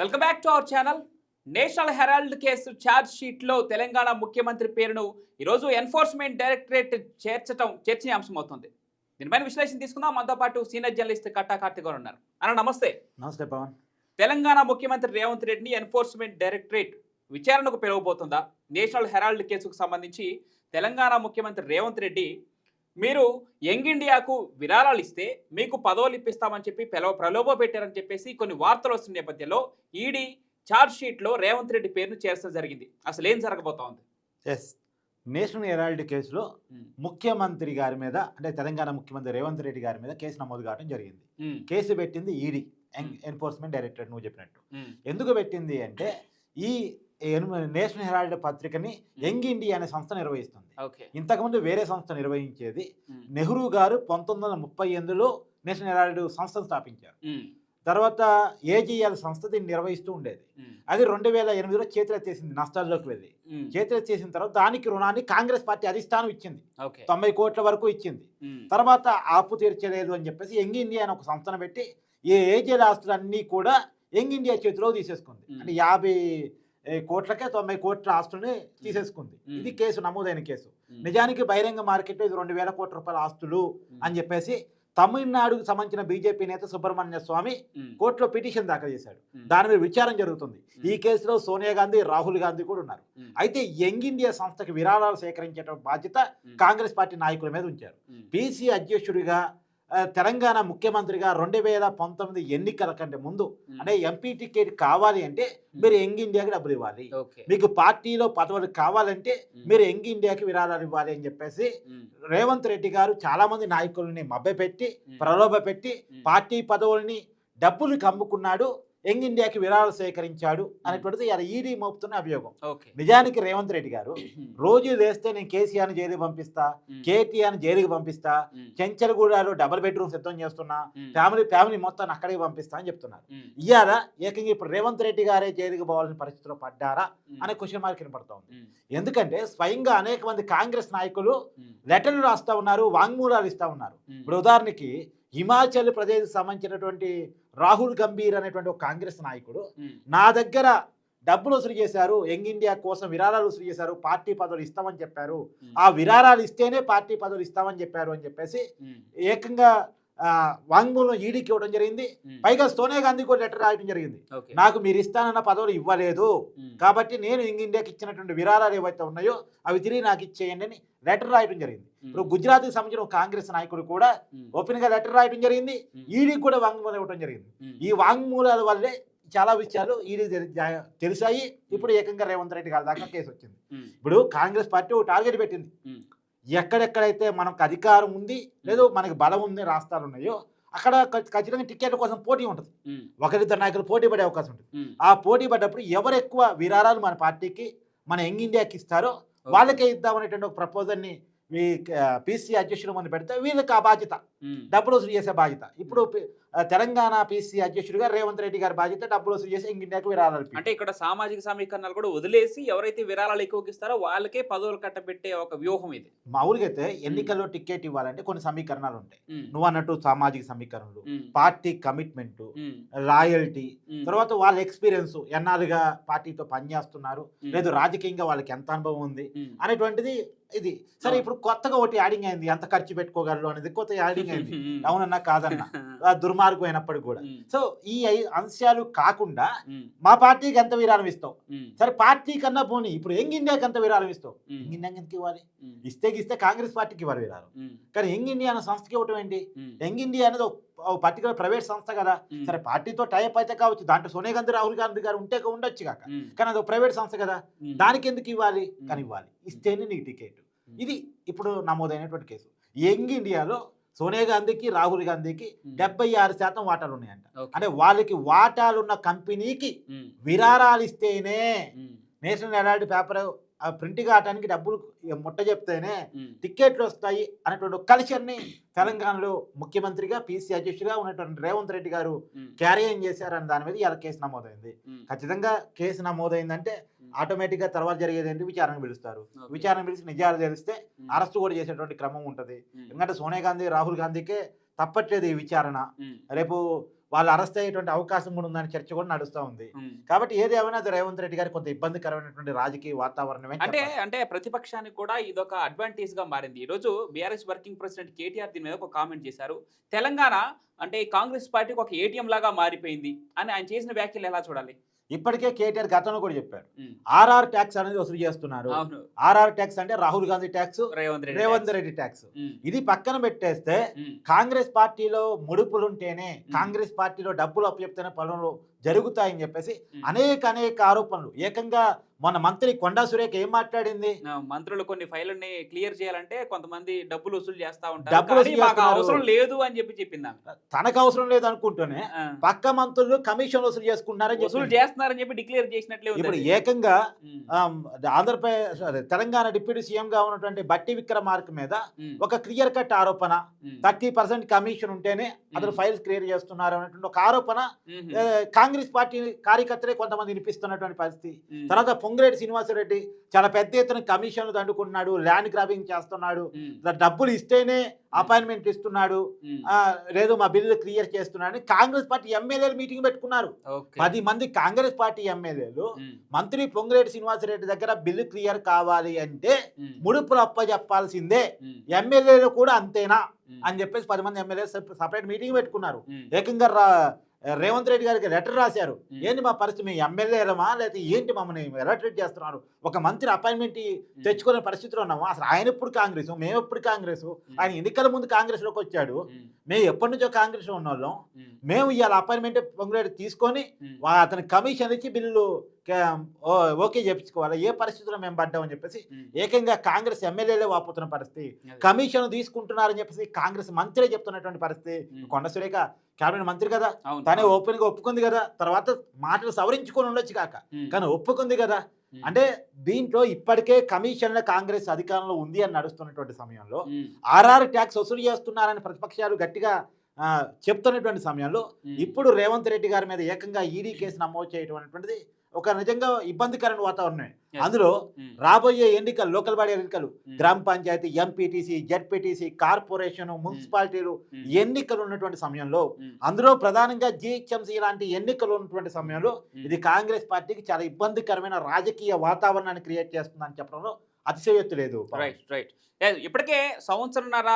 Welcome back to our channel National Herald case charge షీట్లో తెలంగాణ ముఖ్యమంత్రి పేరును ఈరోజు ఎన్ఫోర్స్మెంట్ డైరెక్టరేట్ చేర్చడం చర్చనీయాంశం అవుతుంది. దీనిపైన విశ్లేషణ తీసుకుందాం. మనతో పాటు సీనియర్ జర్నలిస్ట్ కట్టా కార్తిక్ గారు ఉన్నారు. అన్న నమస్తే. నమస్తే పవన్. తెలంగాణ ముఖ్యమంత్రి రేవంత్ రెడ్డిని ఎన్ఫోర్స్మెంట్ డైరెక్టరేట్ విచారణకు పిలవబోతుందా? నేషనల్ హెరాల్డ్ కేసుకు సంబంధించి తెలంగాణ ముఖ్యమంత్రి రేవంత్ రెడ్డి మీరు యంగ్ ఇండియాకు విరాళాలు ఇస్తే మీకు పదవులు ఇప్పిస్తామని చెప్పి పిలవ ప్రలోభ పెట్టారని చెప్పేసి కొన్ని వార్తలు వస్తున్న నేపథ్యంలో ఈడీ ఛార్జ్ షీట్లో రేవంత్ రెడ్డి పేరును చేర్చడం జరిగింది. అసలు ఏం జరగబోతా ఉంది? ఎస్. నేషనల్ హెరాల్డ్ కేసులో ముఖ్యమంత్రి గారి మీద అంటే తెలంగాణ ముఖ్యమంత్రి రేవంత్ రెడ్డి గారి మీద కేసు నమోదు కావడం జరిగింది. కేసు పెట్టింది ఈడీ. ఎన్ఫోర్స్మెంట్ డైరెక్టరేట్ నువ్వు చెప్పినట్టు. ఎందుకు పెట్టింది అంటే ఈ నేషనల్ హెరాల్డ్ పత్రికని యంగ్ ఇండియా అనే సంస్థ నిర్వహిస్తుంది. ఇంతకుముందు వేరే సంస్థ నిర్వహించేది నెహ్రూ గారు పంతొమ్మిది వందల ముప్పై ఎనిమిదిలో నేషనల్ హెరాల్డ్ సంస్థను స్థాపించారు. తర్వాత ఏజీఎల్ సంస్థ దీన్ని నిర్వహిస్తూ ఉండేది. అది రెండు వేల ఎనిమిదిలో చేతులెత్తేసింది నష్టాల్లోకి వెళ్ళి. చేతులెత్తేసిన తర్వాత దానికి రుణాన్ని కాంగ్రెస్ పార్టీ అధిష్టానం ఇచ్చింది. తొంభై కోట్ల వరకు ఇచ్చింది. తర్వాత ఆపు తీర్చలేదు అని చెప్పేసి యంగ్ ఇండియా అని ఒక సంస్థను పెట్టి ఈ ఏజీఎల్ ఆస్తులన్నీ కూడా యంగ్ ఇండియా చేతిలో తీసేసుకుంది. అంటే యాభై కోట్లకే తొంభై కోట్ల ఆస్తుల్ని తీసేసుకుంది. ఇది కేసు నమోదైన కేసు. నిజానికి బహిరంగ మార్కెట్లో ఇది రెండు వేల కోట్ల రూపాయల ఆస్తులు అని చెప్పేసి తమిళనాడుకు సంబంధించిన బీజేపీ నేత సుబ్రహ్మణ్య స్వామి కోర్టులో పిటిషన్ దాఖలు చేశాడు. దాని మీద విచారణ జరుగుతుంది. ఈ కేసులో సోనియా గాంధీ రాహుల్ గాంధీ కూడా ఉన్నారు. అయితే యంగ్ ఇండియా సంస్థకి విరాళాలు సేకరించే బాధ్యత కాంగ్రెస్ పార్టీ నాయకుల మీద ఉంచారు. పీసీ అధ్యక్షుడిగా తెలంగాణ ముఖ్యమంత్రిగా రెండు వేల పంతొమ్మిది ఎన్నికల కంటే ముందు అంటే ఎంపీ టికెట్ కావాలి అంటే మీరు యంగ్ ఇండియాకి డబ్బులు ఇవ్వాలి. మీకు పార్టీలో పదవులు కావాలంటే మీరు యంగ్ ఇండియాకి విరాళాలు ఇవ్వాలి అని చెప్పేసి రేవంత్ రెడ్డి గారు చాలా మంది నాయకుల్ని మభ్యపెట్టి ప్రలోభ పెట్టి పార్టీ పదవుల్ని డబ్బులు కమ్ముకున్నాడు. యంగ్ ఇండియాకి విరాళాలు సేకరించాడు అనేటువంటిది ఇలా ఈడీ మోపుతున్న అభియోగం. నిజానికి రేవంత్ రెడ్డి గారు రోజు లేస్తే నేను కేసీఆర్ని జైలుకి పంపిస్తా కేటీఆర్ని జైలుకి పంపిస్తా చెంచలగూడలో డబుల్ బెడ్రూమ్ సిద్ధం చేస్తున్నా ఫ్యామిలీ ఫ్యామిలీ మొత్తాన్ని అక్కడికి పంపిస్తా అని చెప్తున్నారు. ఇవాళ ఏకంగా ఇప్పుడు రేవంత్ రెడ్డి గారే జైలుకి పోవాల్సిన పరిస్థితిలో పడ్డారా అనే క్వశ్చన్ మార్క్ కనపడతా ఉంది. ఉమ్, ఎందుకంటే స్వయంగా అనేక మంది కాంగ్రెస్ నాయకులు లెటర్లు రాస్తా ఉన్నారు వాంగ్మూలాలు ఇస్తా ఉన్నారు. ఇప్పుడు ఉదాహరణకి హిమాచల్ ప్రదేశ్ సంబంధించినటువంటి రాహుల్ గంభీర్ అనేటువంటి ఒక కాంగ్రెస్ నాయకుడు నా దగ్గర డబ్బులు వసూలు చేశారు యంగ్ ఇండియా కోసం విరాళాలు వసూలు చేశారు పార్టీ పదవులు ఇస్తామని చెప్పారు. ఆ విరాళాలు ఇస్తేనే పార్టీ పదవులు ఇస్తామని చెప్పారు అని చెప్పేసి ఏకంగా వాంగ్మూలం ఈడీకి ఇవ్వడం జరిగింది. పైగా సోనియా గాంధీ కూడా లెటర్ రాయడం జరిగింది. నాకు మీరు ఇస్తానన్న పదవులు ఇవ్వలేదు. కాబట్టి నేను ఇండియాకి ఇచ్చినటువంటి విరాళాలు ఏవైతే ఉన్నాయో అవి తిరిగి నాకు ఇచ్చేయండి అని లెటర్ రాయడం జరిగింది. ఇప్పుడు గుజరాత్కి సంబంధించిన ఒక కాంగ్రెస్ నాయకుడు కూడా ఓపెన్గా లెటర్ రాయడం జరిగింది. ఈడీకి కూడా వాంగ్మూలం ఇవ్వడం జరిగింది. ఈ వాంగ్మూలాల వల్లే చాలా విషయాలు ఈడీ తెలిసాయి. ఇప్పుడు ఏకంగా రేవంత్ రెడ్డి గారి దాకా కేసు వచ్చింది. ఇప్పుడు కాంగ్రెస్ పార్టీ ఒక టార్గెట్ పెట్టింది. ఎక్కడెక్కడైతే మనకు అధికారం ఉంది లేదో మనకి బలం ఉంది రాష్ట్రాలు ఉన్నాయో అక్కడ ఖచ్చితంగా టికెట్ల కోసం పోటీ ఉంటుంది. ఒకరిద్దరు నాయకులు పోటీ పడే అవకాశం ఉంటుంది. ఆ పోటీ పడ్డప్పుడు ఎవరు ఎక్కువ విరాళాలు మన పార్టీకి మన యంగ్ ఇండియాకి ఇస్తారో. వాళ్ళకే ఇద్దామనేటువంటి ఒక ప్రపోజల్ని పీసీ అధ్యక్షుల ముందు పెడితే వీళ్ళకి ఆ బాధ్యత. డబ్బులు వసూలు చేసే బాధ్యత. ఇప్పుడు తెలంగాణ పీసీ అధ్యక్షుడిగా రేవంత్ రెడ్డి గారి బాధ్యత డబ్బులు వసూలు చేసి ఇండియాకి విరాళాలు అంటే ఇక్కడ సామాజిక సమీకరణాలు కూడా వదిలేసి ఎవరైతే విరాళాలు ఎక్కువకి ఇస్తారో వాళ్ళకే పదవులు కట్టబెట్టే ఒక వ్యూహం ఇది. మామూలుగా అయితే ఎన్నికల్లో టికెట్ ఇవ్వాలంటే కొన్ని సమీకరణాలు ఉంటాయి. నువ్వు అన్నట్టు సామాజిక సమీకరణలు పార్టీ కమిట్మెంట్ లాయల్టీ తర్వాత వాళ్ళ ఎక్స్పీరియన్స్ ఎన్నాళ్ళుగా పార్టీతో పనిచేస్తున్నారు లేదు రాజకీయంగా వాళ్ళకి ఎంత అనుభవం ఉంది అనేటువంటిది ఇది. సరే. ఇప్పుడు కొత్తగా ఒకటి యాడింగ్ అయింది ఎంత ఖర్చు పెట్టుకోగలరు అనేది కొత్త యాడింగ్ అయింది. అవునన్నా కాదన్నా. ఆ దుర్మార్గం అయినప్పటికీ కూడా. సో ఈ అంశాలు కాకుండా మా పార్టీకి ఎంత విరాళం ఇస్తావు? సరే పార్టీ కన్నా పోనీ ఇప్పుడు యంగ్ ఇండియాకి ఎంత విరాళం ఇస్తావు? యంగ్ ఇండియాకి ఎంత ఇవ్వాలి? ఇస్తే ఇస్తే కాంగ్రెస్ పార్టీకి ఇవ్వాలి విరాళం. కానీ యంగ్ ఇండియా అనే సంస్థకి ఇవ్వటం ఏంటి? యంగ్ ఇండియా అనేది ఒక పర్టికులర్ ప్రైవేట్ సంస్థ కదా. సరే పార్టీతో టైప్ అయితే కావచ్చు. దాంట్లో సోనియా గాంధీ రాహుల్ గాంధీ గారు ఉంటే ఉండొచ్చు కాక. కానీ అది ప్రైవేట్ సంస్థ కదా. దానికి ఎందుకు ఇవ్వాలి. కానీ ఇవ్వాలి. ఇస్తేనే నీకు టికెట్. ఇది ఇప్పుడు నమోదైనటువంటి కేసు. యంగ్ ఇండియాలో సోనియా గాంధీకి రాహుల్ గాంధీకి డెబ్బై ఆరు శాతం వాటాలు ఉన్నాయంట. అంటే వాళ్ళకి వాటాలున్న కంపెనీకి విరాళాలు ఇస్తేనే నేషనల్ హెరాల్డ్ పేపర్ ప్రింట్ కావడానికి డబ్బులు ముట్ట చెప్తేనే ఉమ్, టికెట్లు వస్తాయి అనేటువంటి కల్చర్ని తెలంగాణలో ముఖ్యమంత్రిగా పీసీ అధ్యక్షుడిగా ఉన్నటువంటి రేవంత్ రెడ్డి గారు క్యారీ ఏం చేశారని దాని మీద ఇలా కేసు నమోదైంది. ఖచ్చితంగా కేసు నమోదైందంటే ఆటోమేటిక్గా తర్వాత జరిగేది ఏంటి? విచారణ పిలుస్తారు. విచారణ పిలిచి నిజాలు తెలిస్తే అరెస్ట్ కూడా చేసేటువంటి క్రమం ఉంటుంది. ఎందుకంటే సోనియా గాంధీ రాహుల్ గాంధీకే తప్పట్లేదు ఈ విచారణ. రేపు వాళ్ళు అరెస్ట్ అయ్యేటువంటి అవకాశం కూడా ఉందని చర్చ కూడా నడుస్తూ ఉంది. కాబట్టి ఏది ఏమైనా రేవంత్ రెడ్డి గారి కొంత ఇబ్బందికరమైనటువంటి రాజకీయ వాతావరణమే అంటే. అంటే ప్రతిపక్షానికి కూడా ఇదొక అడ్వాంటేజ్గా మారింది. ఈ రోజు బీఆర్ఎస్ వర్కింగ్ ప్రెసిడెంట్ కేటీఆర్ దీని మీద ఒక కామెంట్ చేశారు. తెలంగాణ అంటే కాంగ్రెస్ పార్టీకి ఒక ఏటీఎం లాగా మారిపోయింది అని ఆయన చేసిన వ్యాఖ్యలు ఎలా చూడాలి? ఇప్పటికే కేటీఆర్ గతంలో కూడా చెప్పారు. ఆర్ఆర్ ట్యాక్స్ అనేది వసూలు చేస్తున్నారు. ఆర్ఆర్ ట్యాక్స్ అంటే రాహుల్ గాంధీ ట్యాక్స్ రేవంత్ రెడ్డి ట్యాక్స్. ఇది పక్కన పెట్టేస్తే కాంగ్రెస్ పార్టీలో ముడుపులుంటేనే కాంగ్రెస్ పార్టీలో డబ్బులు అప్పచెప్తేనే పనులు జరుగుతాయని చెప్పేసి. అనేక అనేక ఆరోపణలు ఏకంగా మన మంత్రి కొండా సురేఖ ఏం మాట్లాడింది మంత్రులు కొన్ని ఫైళ్ళని క్లియర్ చేయాలంటే కొంతమంది డబ్బులు వసూలు చేస్తా ఉంటారు. అవసరం లేదు అని చెప్పి చెప్పింది. తనకు అవసరం లేదు అనుకుంటూనే పక్క మంత్రులు కమిషన్ వసూలు చేసుకుంటున్నారని వసూలు. చేస్తున్నారని చెప్పి డిక్లేర్ చేసినట్లే ఇప్పుడు. ఏకంగా ఆంధ్రప్రదేశ్ తెలంగాణ డిప్యూటీ సీఎం గా ఉన్నటువంటి బట్టి విక్రమార్క మీద ఉమ్, ఒక క్లియర్ కట్ ఆరోపణ థర్టీ పర్సెంట్ కమిషన్ ఉంటేనే అతను. ఫైల్స్ క్లియర్ చేస్తున్నారు అనేటువంటి ఒక ఆరోపణ ఏ, కాంగ్రెస్ పార్టీ కార్యకర్తలే కొంతమంది వినిపిస్తున్నటువంటి పరిస్థితి. తర్వాత పొంగిరెడ్డి శ్రీనివాసరెడ్డి చాలా పెద్ద ఎత్తున కమిషన్లు దండుకుంటున్నాడు ల్యాండ్ గ్రాబింగ్ చేస్తున్నాడు డబ్బులు ఇస్తేనే అపాయింట్మెంట్ ఇస్తున్నాడు లేదు మా బిల్లు క్లియర్ చేస్తున్నాడు కాంగ్రెస్ పార్టీ ఎమ్మెల్యేలు మీటింగ్ పెట్టుకున్నారు. పది మంది కాంగ్రెస్ పార్టీ ఎమ్మెల్యేలు మంత్రి పొంగిరెడ్డి శ్రీనివాసరెడ్డి దగ్గర బిల్లు క్లియర్ కావాలి అంటే ముడుపులు అప్పచెప్పాల్సిందే ఉమ్, ఎమ్మెల్యేలు కూడా అంతేనా అని చెప్పేసి పది మంది ఎమ్మెల్యే సపరేట్ మీటింగ్ పెట్టుకున్నారు. ఏకంగా రేవంత్ రెడ్డి గారికి లెటర్ రాశారు. ఏంటి మా పరిస్థితి? మీ ఎమ్మెల్యేలమా? లేకపోతే ఏంటి మమ్మల్ని ఎలా ట్రీట్ చేస్తున్నారు? ఒక మంత్రి అపాయింట్మెంట్ తెచ్చుకునే పరిస్థితిలో ఉన్నాము? అసలు ఆయన ఎప్పుడు కాంగ్రెస్? మేము ఎప్పుడు కాంగ్రెస్? ఆయన ఎన్నికల ముందు కాంగ్రెస్లోకి వచ్చాడు. మేము. ఎప్పటి నుంచో కాంగ్రెస్లో ఉన్నోళ్ళం. మేము. ఇవాళ అపాయింట్మెంట్ పొంగులేడు తీసుకొని అతని కమిషన్ ఇచ్చి బిల్లు ఓకే చేపించుకోవాలి ఏ పరిస్థితుల్లో మేము పడ్డామని చెప్పేసి ఏకంగా కాంగ్రెస్ ఎమ్మెల్యేలే వాపోతున్న పరిస్థితి. కమిషన్ తీసుకుంటున్నారని చెప్పేసి కాంగ్రెస్ మంత్రే చెప్తున్నటువంటి పరిస్థితి. కొండ సురేఖ కేబినెట్ మంత్రి కదా? తనే. ఓపెన్గా ఒప్పుకుంది కదా? తర్వాత మాటలు సవరించుకొని ఉండొచ్చు కాక. కానీ ఒప్పుకుంది కదా? అంటే దీంట్లో ఇప్పటికే కమిషన్ల కాంగ్రెస్ అధికారంలో ఉంది అని నడుస్తున్నటువంటి సమయంలో ఆర్ఆర్ ట్యాక్స్ వసూలు చేస్తున్నారని ప్రతిపక్షాలు గట్టిగా చెప్తున్నటువంటి సమయంలో ఇప్పుడు రేవంత్ రెడ్డి గారి మీద ఏకంగా ఈడీ కేసు నమోదు చేయటువంటిది ఒక నిజంగా ఇబ్బందికరమైన వాతావరణమే. అందులో ఉమ్, రాబోయే ఎన్నికలు లోకల్ బాడీ ఎన్నికలు ఉమ్, గ్రామ పంచాయతీ ఎంపీటీసీ జెడ్పీటీసీ కార్పొరేషన్ మున్సిపాలిటీలు ఉమ్, ఎన్నికలు ఉన్నటువంటి సమయంలో అందులో ప్రధానంగా జిహెచ్ఎంసీ లాంటి ఎన్నికలు ఉన్నటువంటి సమయంలో ఇది కాంగ్రెస్ పార్టీకి చాలా ఇబ్బందికరమైన రాజకీయ వాతావరణాన్ని క్రియేట్ చేస్తుందని చెప్పడంలో అతిశయత్తు లేదు రైట్ రైట్ ఇప్పటికే సంవత్సరంన్నర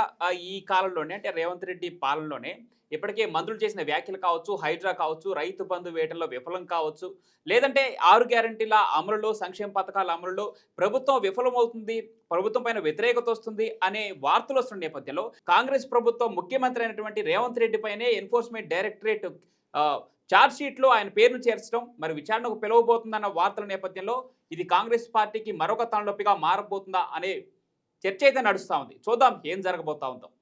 ఈ కాలంలోనే అంటే రేవంత్ రెడ్డి పాలనలోనే ఇప్పటికే మంత్రులు చేసిన వ్యాఖ్యలు కావచ్చు హైడ్రా కావచ్చు రైతు బంధు వేటల్లో విఫలం కావచ్చు లేదంటే ఆరు గ్యారంటీల అమలులో సంక్షేమ పథకాల అమలులో ప్రభుత్వం విఫలమవుతుంది ప్రభుత్వం పైన వ్యతిరేకత వస్తుంది అనే వార్తలు వస్తున్న నేపథ్యంలో కాంగ్రెస్ ప్రభుత్వం ముఖ్యమంత్రి అయినటువంటి రేవంత్ రెడ్డి పైనే ఎన్ఫోర్స్మెంట్ డైరెక్టరేట్ చార్జ్ షీట్లో ఆయన పేరును చేర్చడం మరి విచారణకు పిలవబోతుందన్న వార్తల నేపథ్యంలో ఇది కాంగ్రెస్ పార్టీకి మరొక తలనొప్పిగా మారబోతుందా అనే చర్చ అయితే నడుస్తూ ఉంది. చూద్దాం ఏం జరగబోతా ఉందో.